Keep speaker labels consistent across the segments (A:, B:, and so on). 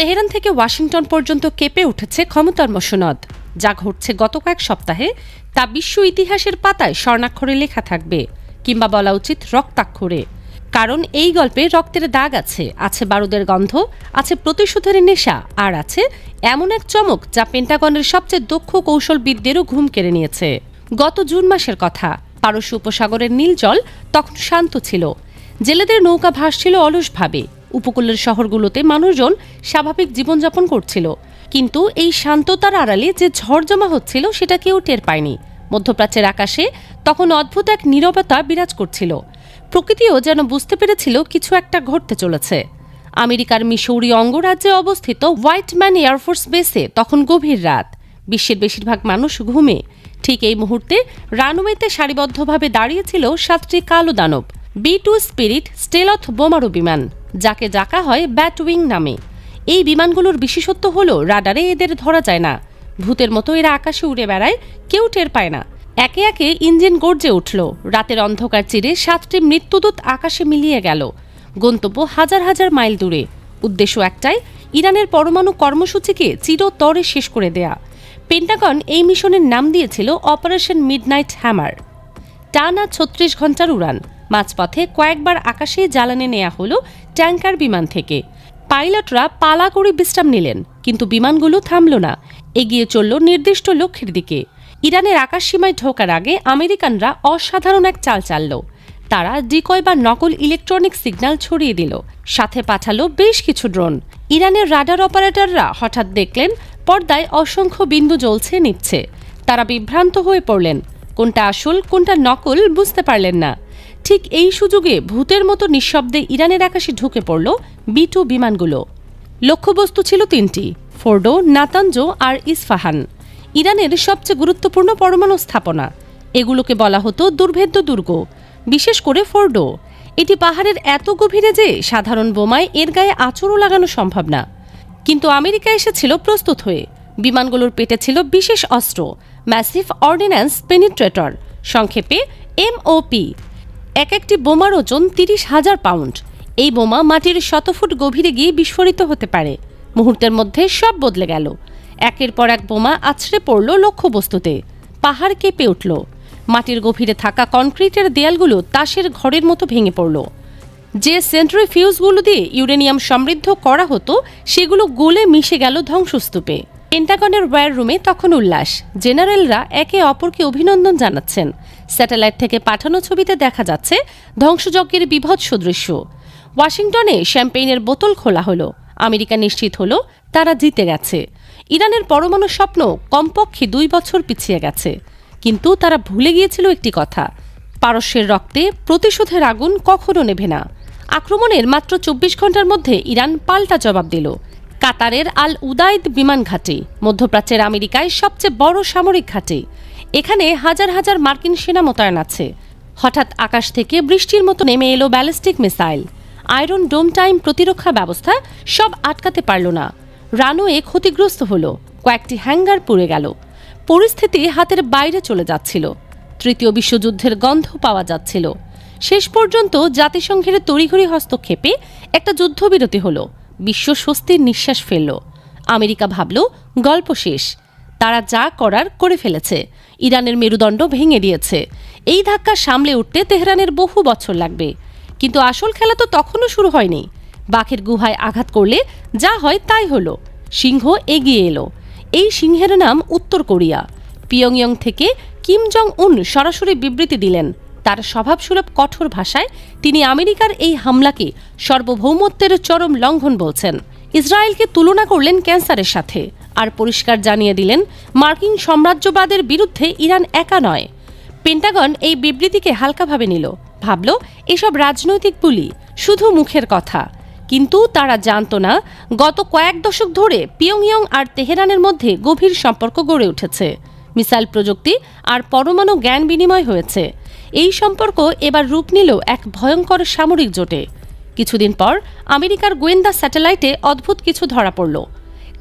A: Tehran থেকে Washington পর্যন্ত কেঁপে উঠেছে ক্ষমতার মসনদ। যা ঘটছে গত কয়েক সপ্তাহে, তা বিশ্ব ইতিহাসের পাতায় স্বর্ণাক্ষরে লেখা থাকবে, কিংবা বলা উচিত রক্তাক্ষরে। কারণ এই গল্পে রক্তের দাগ আছে আছে বারুদের গন্ধ, আছে প্রতিশোধের নেশা, আর আছে এমন এক চমক যা পেন্টাগনের সবচেয়ে দক্ষ কৌশলবিদদেরও ঘুম কেড়ে নিয়েছে। গত জুন মাসের কথা, পারস্য উপসাগরের নীল জল তখন শান্ত ছিল। জেলেদের নৌকা ভাসছিল অলসভাবে। উপকূলের শহরগুলোতে মানুষজন স্বাভাবিক জীবনযাপন করছিল। কিন্তু এই শান্ততার আড়ালে যে ঝড় জমা হচ্ছিল সেটা কেউ টের পায়নি। মধ্যপ্রাচ্যের আকাশে তখন অদ্ভুত এক নীরবতা বিরাজ করছিল। প্রকৃতিও যেন বুঝতে পেরেছিল কিছু একটা ঘটতে চলেছে। আমেরিকার মিসৌরি অঙ্গরাজ্যে অবস্থিত হোয়াইট ম্যান এয়ারফোর্স বেসে তখন গভীর রাত। বিশ্বের বেশিরভাগ মানুষ ঘুমে। ঠিক এই মুহূর্তে রানওয়েতে সারিবদ্ধভাবে দাঁড়িয়েছিল সাতটি কালো দানব। বি টু স্পিরিট স্টেলথ বোমারু বিমান। যাকে ডাকা হয় ব্যাটউইং নামে। এই বিমানগুলোর বিশেষত্ব হলো রাডারে এদের ধরা যায় না। ভূতের মতো এরা আকাশে উড়ে বেড়ায়, কেউ টের পায় না। একে একে ইঞ্জিন গর্জে উঠল। রাতের অন্ধকার চিরে সাতটি মৃত্যুদূত আকাশে মিলিয়ে গেল। গন্তব্য হাজার হাজার মাইল দূরে। উদ্দেশ্য একটাই, ইরানের পরমাণু কর্মসূচিকে চিরতরে শেষ করে দেয়া। পেন্টাগন এই মিশনের নাম দিয়েছিল অপারেশন মিডনাইট হ্যামার। টানা ছত্রিশ ঘণ্টার উড়ান। মাঝপথে কয়েকবার আকাশে জ্বালানি নেওয়া হলো ট্যাঙ্কার বিমান থেকে। পাইলটরা পালা করে বিশ্রাম নিলেন, কিন্তু বিমানগুলো থামল না। এগিয়ে চলল নির্দিষ্ট লক্ষ্যের দিকে। ইরানের আকাশসীমায় ঢোকার আগে আমেরিকানরা অসাধারণ এক চাল চালল। তারা ডিকয় বা নকল ইলেকট্রনিক সিগন্যাল ছড়িয়ে দিল, সাথে পাঠালো বেশ কিছু ড্রোন। ইরানের রাডার অপারেটররা হঠাৎ দেখলেন, পর্দায় অসংখ্য বিন্দু জ্বলছে নিচ্ছে তারা বিভ্রান্ত হয়ে পড়লেন, কোনটা আসল, কোনটা নকল বুঝতে পারলেন না। ঠিক এই সুযোগে ভূতের মতো নিঃশব্দে ইরানের আকাশে ঢুকে পড়ল বি টু বিমানগুলো। লক্ষ্যবস্তু ছিল তিনটি, ফোর্ডো, নাতানজো আর ইস্ফাহান। ইরানের সবচেয়ে গুরুত্বপূর্ণ পরমাণু স্থাপনা। এগুলোকে বলা হতো দুর্ভেদ্য দুর্গ, বিশেষ করে ফোর্ডো। এটি পাহাড়ের এত গভীরে যে সাধারণ বোমায় এর গায়ে আচরও লাগানো সম্ভব না। কিন্তু আমেরিকা এসেছিল প্রস্তুত হয়ে। বিমানগুলোর পেটে ছিল বিশেষ অস্ত্র, ম্যাসিভ অর্ডিন্যান্স পেনিট্রেটর, সংক্ষেপে এমওপি। এক একটি বোমার ওজন তিরিশ হাজার পাউন্ড। এই বোমা মাটির শত ফুট গভীরে গিয়ে বিস্ফোরিত হতে পারে। মুহূর্তের মধ্যে সব বদলে গেল। একের পর এক বোমা আছড়ে পড়ল লক্ষ্যবস্তুতে। পাহাড় কেঁপে উঠল। মাটির গভীরে থাকা কনক্রিটের দেয়ালগুলো তাসের ঘরের মতো ভেঙে পড়ল। যে সেন্ট্রিফিউজগুলো দিয়ে ইউরেনিয়াম সমৃদ্ধ করা হতো, সেগুলো গলে মিশে গেল ধ্বংসস্তূপে। পেন্টাগনের ওয়্যার রুমে তখন উল্লাস। জেনারেলরা একে অপরকে অভিনন্দন জানাচ্ছেন। স্যাটেলাইট থেকে পাঠানো ছবিতে দেখা যাচ্ছে ধ্বংসযজ্ঞের বিভৎস দৃশ্য। ওয়াশিংটনে শ্যাম্পেইনের বোতল খোলা হলো। আমেরিকা নিশ্চিত হলো তারা জিতে গেছে। ইরানের পরমাণু স্বপ্ন কমপক্ষে দুই বছর পিছিয়ে গেছে। কিন্তু তারা ভুলে গিয়েছিল একটি কথা, পারস্যের রক্তে প্রতিশোধের আগুন কখনো নেভে না। আক্রমণের মাত্র চব্বিশ ঘণ্টার মধ্যে ইরান পাল্টা জবাব দিল। কাতারের আল উদাইদ বিমান ঘাঁটি, মধ্যপ্রাচ্যের আমেরিকায় সবচেয়ে বড় সামরিক ঘাঁটি। এখানে হাজার হাজার মার্কিন সেনা মোতায়েন আছে। হঠাৎ আকাশ থেকে বৃষ্টির মতো নেমে এলো ballistic missile. Iron dome time প্রতিরক্ষা ব্যবস্থা সব আটকাতে পারল না। রানওয়ে ক্ষতিগ্রস্ত হলো, কয়েকটি হ্যাঙ্গার পুড়ে গেল। পরিস্থিতি হাতের বাইরে চলে যাচ্ছিল। তৃতীয় বিশ্বযুদ্ধের গন্ধ পাওয়া যাচ্ছিল। শেষ পর্যন্ত জাতিসংঘের তড়িঘড়ি হস্তক্ষেপে একটা যুদ্ধবিরতি হলো। বিশ্ব স্বস্তির নিঃশ্বাস ফেলল। আমেরিকা ভাবল, গল্প শেষ। তারা যা করার করে ফেলেছে। ইরানের মেরুদণ্ড ভেঙে দিয়েছে। এই ধাক্কা সামলে উঠতে তেহরানের বহু বছর লাগবে। কিন্তু আসল খেলা তো তখনও শুরু হয়নি। বাঘের গুহায় আঘাত করলে যা হয় তাই হলো। সিংহ এগিয়ে এলো। এই সিংহের নাম উত্তর কোরিয়া। পিয়ংইয়ং থেকে কিম জং উন সরাসরি বিবৃতি দিলেন। তার স্বভাবসুলভ কঠোর ভাষায় তিনি আমেরিকার এই হামলাকে সর্বভৌমত্বের চরম লঙ্ঘন বলছেন। ইসরায়েলকে তুলনা করলেন ক্যান্সারের সাথে। আর পরিষ্কার জানিয়ে দিলেন, মার্কিন সাম্রাজ্যবাদের বিরুদ্ধে ইরান একা নয়। পেন্টাগন এই বিবৃতিকে হালকাভাবে নিল। ভাবল, এসব রাজনৈতিক বুলি, শুধু মুখের কথা। কিন্তু তারা জানত না, গত কয়েক দশক ধরে পিয়ংইয়ং আর তেহরানের মধ্যে গভীর সম্পর্ক গড়ে উঠেছে। মিসাইল প্রযুক্তি আর পরমাণু জ্ঞান বিনিময় হয়েছে। এই সম্পর্ক এবার রূপ নিল এক ভয়ঙ্কর সামরিক জোটে। কিছুদিন পর আমেরিকার গোয়েন্দা স্যাটেলাইটে অদ্ভুত কিছু ধরা পড়ল।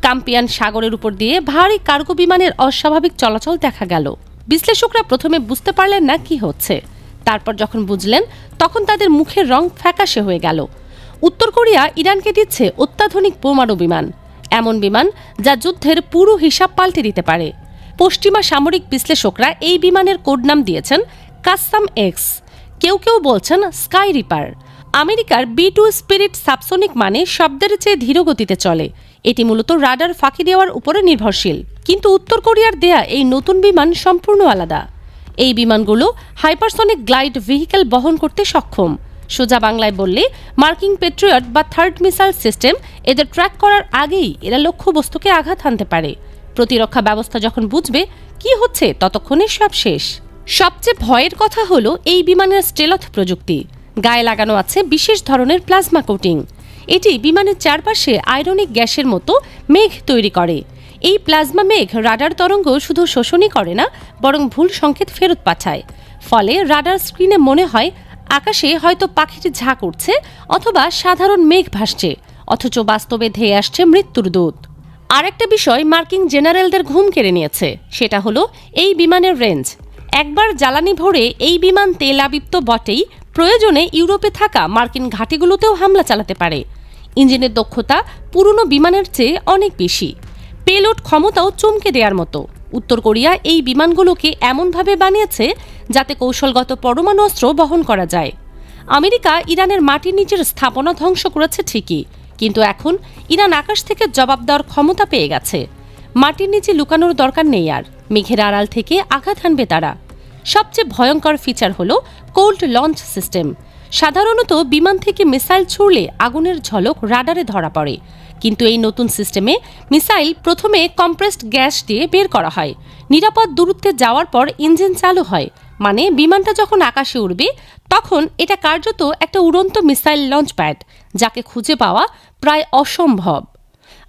A: কাম্পিয়ান সাগরের উপর দিয়ে ভারী কার্গো বিমানের অস্বাভাবিক চলাচল দেখা গেল। বিশ্লেষকরা প্রথমে বুঝতে পারলেন না কি হচ্ছে। তারপর যখন বুঝলেন, তখন তাদের মুখের রং ফ্যাকাশে হয়ে গেল। উত্তর কোরিয়া ইরানকে দিচ্ছে অত্যাধুনিক বোমারু বিমান। এমন বিমান যা যুদ্ধের পুরো হিসাব পাল্টে দিতে পারে। পশ্চিমা সামরিক বিশ্লেষকরা এই বিমানের কোড নাম দিয়েছেন কাসাম এক্স। কেউ কেউ বলছেন স্কাই রিপার। আমেরিকার বি টু স্পিরিট সাবসোনিক মানে শব্দের চেয়ে ধীর গতিতে চলে। এটি মূলত রাডার ফাঁকি দেওয়ার উপরে নির্ভরশীল। কিন্তু উত্তর কোরিয়ার দেয়া এই নতুন বিমান সম্পূর্ণ আলাদা। এই বিমানগুলো হাইপারসনিক গ্লাইড ভেহিকেল বহন করতে সক্ষম। সোজা বাংলায় বললে মার্কিং পেট্রিয়ট বা থার্ড মিসাইল সিস্টেম এদের ট্র্যাক করার আগেই এরা লক্ষ্যবস্তুকে আঘাত হানতে পারে। প্রতিরক্ষা ব্যবস্থা যখন বুঝবে কি হচ্ছে, ততক্ষণে সব শেষ। সবচেয়ে ভয়ের কথা হলো এই বিমানের স্টেলথ প্রযুক্তি। গায়ে লাগানো আছে বিশেষ ধরনের প্লাজমা কোটিং। এটি বিমানের চারপাশে আয়রনিক গ্যাসের মতো মেঘ তৈরি করে। এই প্লাজমা মেঘ রাডার তরঙ্গ শুধু শোষণই করে না, বরং ভুল সংকেত ফেরত পাঠায়। ফলে রাডার স্ক্রিনে মনে হয়, আকাশে হয়তো পাখির ঝাঁক উঠছে অথবা সাধারণ মেঘ ভাসছে, অথচ বাস্তবে ধেয়ে আসছে মৃত্যুর দূত। আরেকটা বিষয় মার্কিন জেনারেলদের ঘুম কেড়ে নিয়েছে, সেটা হলো এই বিমানের রেঞ্জ। একবার জ্বালানি ভরে এই বিমান তেল আবিপ্ত বটেই, প্রয়োজনে ইউরোপে থাকা মার্কিন ঘাঁটিগুলোতেও হামলা চালাতে পারে। ইঞ্জিনের দক্ষতা পুরনো বিমানের চেয়ে অনেক বেশি। পেলোড ক্ষমতাও চমকে দেওয়ার মতো। উত্তর কোরিয়া এই বিমানগুলোকে এমনভাবে বানিয়েছে যাতে কৌশলগত পরমাণু অস্ত্র বহন করা যায়। আমেরিকা ইরানের মাটির নিচের স্থাপনা ধ্বংস করেছে ঠিকই, কিন্তু এখন ইরান আকাশ থেকে জবাব দেওয়ার ক্ষমতা পেয়ে গেছে। মাটির নিচে লুকানোর দরকার নেই আর, মেঘের আড়াল থেকে আঘাত হানবে তারা। সবচেয়ে ভয়ঙ্কর ফিচার হলো কোল্ড লঞ্চ সিস্টেম সাধারণত বিমান থেকে মিসাইল ছুড়লে আগুনের ঝলক রাডারে ধরা পড়ে। কিন্তু এই নতুন সিস্টেমে মিসাইল প্রথমে কম্প্রেসড গ্যাস দিয়ে বের করা হয়। নিরাপদ দূরত্বে যাওয়ার পর ইঞ্জিন চালু হয়। মানে বিমানটা যখন আকাশে উড়বে, তখন এটা কার্যত একটা উড়ন্ত মিসাইল লঞ্চ প্যাড যাকে খুঁজে পাওয়া প্রায় অসম্ভব।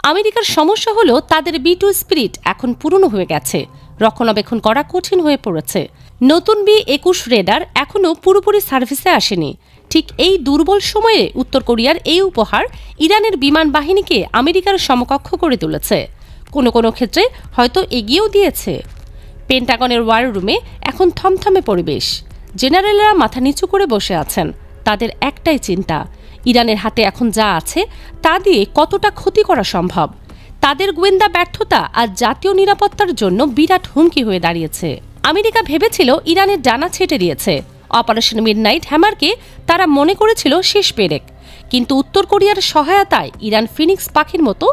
A: আমেরিকার সমস্যা হলো তাদের বি টু স্পিরিট এখন পুরনো হয়ে গেছে। রক্ষণাবেক্ষণ করা কঠিন হয়ে পড়েছে। নতুন বি একুশ রেডার এখনও পুরোপুরি সার্ভিসে আসেনি। ঠিক এই দুর্বল সময়ে উত্তর কোরিয়ার এই উপহার ইরানের বিমান বাহিনীকে আমেরিকার সমকক্ষ করে তুলেছে। কোনো কোনো ক্ষেত্রে হয়তো এগিয়েও দিয়েছে। পেন্টাগনের ওয়ার রুমে এখন থমথমে পরিবেশ। জেনারেলরা মাথা নিচু করে বসে আছেন। তাদের একটাই চিন্তা, ইরানের হাতে এখন যা আছে তা দিয়ে কতটা ক্ষতি করা সম্ভব? তাদের গোয়েন্দা ব্যর্থতা আর জাতীয় নিরাপত্তার জন্য বিরাট হুমকি হয়ে দাঁড়িয়েছে। আমেরিকা ভেবেছিল ইরানের ডানা ছেটে দিয়েছে। অপারেশন মিডনাইট হ্যামারকে তারা মনে করেছিল শেষ পেরেক। কিন্তু উত্তর কোরিয়ার সহায়তায় ইরান ফিনিক্স পাখির মতো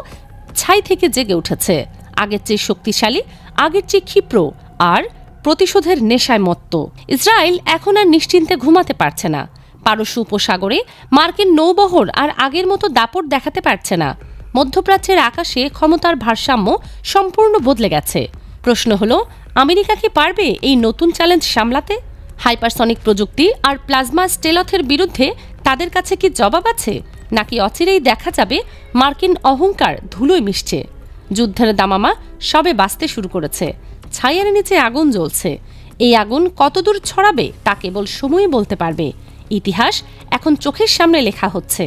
A: ছাই থেকে জেগে উঠেছে। আগের চেয়ে শক্তিশালী, আগের চেয়ে ক্ষিপ্র আর প্রতিশোধের নেশায় মত্ত। ইসরায়েল এখন আর নিশ্চিন্তে ঘুমাতে পারছে না। পারস্য উপসাগরে মার্কিন নৌবহর আর আগের মতো দাপট দেখাতে পারছে না। মধ্যপ্রাচ্যের আকাশে ক্ষমতার ভারসাম্য সম্পূর্ণ বদলে গেছে। প্রশ্ন হলো আমেরিকা কি পারবে এই নতুন চ্যালেঞ্জ সামলাতে? হাইপারসনিক প্রযুক্তি আর প্লাজমা স্টেলথের বিরুদ্ধে তাদের কাছে কি জবাব আছে? নাকি অচিরেই দেখা যাবে মার্কিন অহংকার ধুলোয় মিশছে? যুদ্ধের দামামা সবে বাঁচতে শুরু করেছে। ছায়ার নিচে আগুন জ্বলছে। এই আগুন কতদূর ছড়াবে তা কেবল সময়ই বলতে পারবে। ইতিহাস এখন চোখের সামনে লেখা হচ্ছে।